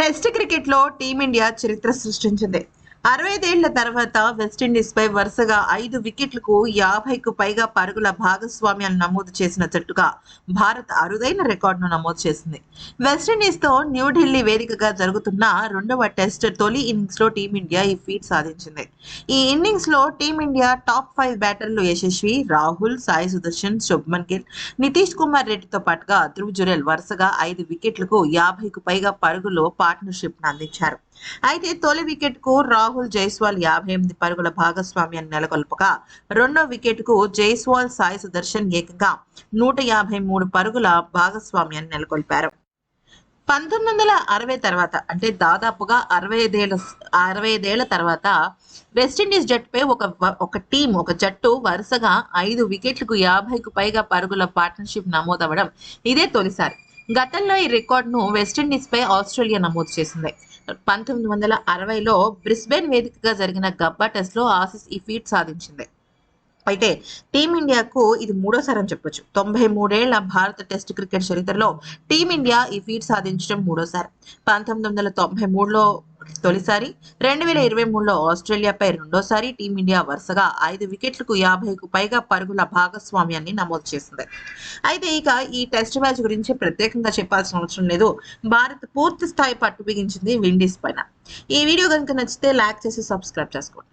Test క్రికెట్లో team India చరిత్ర సృష్టించింది. అరవైదేళ్ళ తర్వాత వెస్టిండీస్ పై వరుసగా ఐదు వికెట్లకు యాభైకు పైగా పరుగుల భాగస్వామ్యాలు నమోదు చేసిన జట్టుగా భారత్ అరుదైన రికార్డును నమోదు చేసింది. వెస్టిండీస్తో న్యూఢిల్లీ వేదికగా జరుగుతున్న రెండవ టెస్ట్ తొలి ఇన్నింగ్స్లో టీమిండియా ఈ ఫీట్ సాధించింది. ఈ ఇన్నింగ్స్లో టీమిండియా టాప్ ఫైవ్ బ్యాటర్లు యశస్వి రాహుల్ సాయి సుదర్శన్ శుభ్మన్ గిల్ నితీష్ కుమార్ రెడ్డితో పాటుగా ధ్రువ్ జురెల్ వరుసగా ఐదు వికెట్లకు యాభైకు పైగా పరుగులో పార్ట్నర్షిప్ అందించారు. అయితే తొలి వికెట్కు రాహుల్ జైస్వాల్ యాభై ఎనిమిది పరుగుల భాగస్వామ్యాన్ని నెలకొల్పగా రెండో వికెట్కు జైస్వాల్ సాయి సుదర్శన్ ఏకంగా నూట యాభై మూడు పరుగుల భాగస్వామ్యాన్ని నెలకొల్పారు. పంతొమ్మిది వందల అరవై తర్వాత అంటే దాదాపుగా అరవై ఐదేళ్ళ అరవై ఐదేళ్ళ తర్వాత వెస్టిండీస్ జట్టుపై ఒక ఒక టీం ఒక జట్టు వరుసగా ఐదు వికెట్లకు యాభైకు పైగా పరుగుల పార్ట్నర్షిప్ నమోదవడం ఇదే తొలిసారి. గతంలో ఈ రికార్డును వెస్టిండీస్ పై ఆస్ట్రేలియా నమోదు చేసింది. పంతొమ్మిది వందల అరవైలో బ్రిస్బెన్ వేదికగా జరిగిన గబ్బా టెస్ట్లో ఆసిస్ ఈ ఫీట్ సాధించింది. అయితే టీమిండియాకు ఇది మూడోసారి అని చెప్పొచ్చు. తొంభై మూడేళ్ళ భారత టెస్ట్ క్రికెట్ చరిత్రలో టీమిండియా ఈ ఫీట్ సాధించడం మూడోసారి. పంతొమ్మిది వందల తొంభై మూడులో తొలిసారి రెండు వేల ఇరవై మూడులో ఆస్ట్రేలియాపై రెండోసారి టీమిండియా వరుసగా ఐదు వికెట్లకు యాభైకు పైగా పరుగుల భాగస్వామ్యాన్ని నమోదు చేసింది. అయితే ఇక ఈ టెస్ట్ మ్యాచ్ గురించి ప్రత్యేకంగా చెప్పాల్సిన అవసరం లేదు. భారత్ పూర్తి స్థాయి పట్టు బిగించింది విండీస్ పైన. ఈ వీడియో కనుక నచ్చితే లైక్ చేసి సబ్స్క్రైబ్ చేసుకోండి.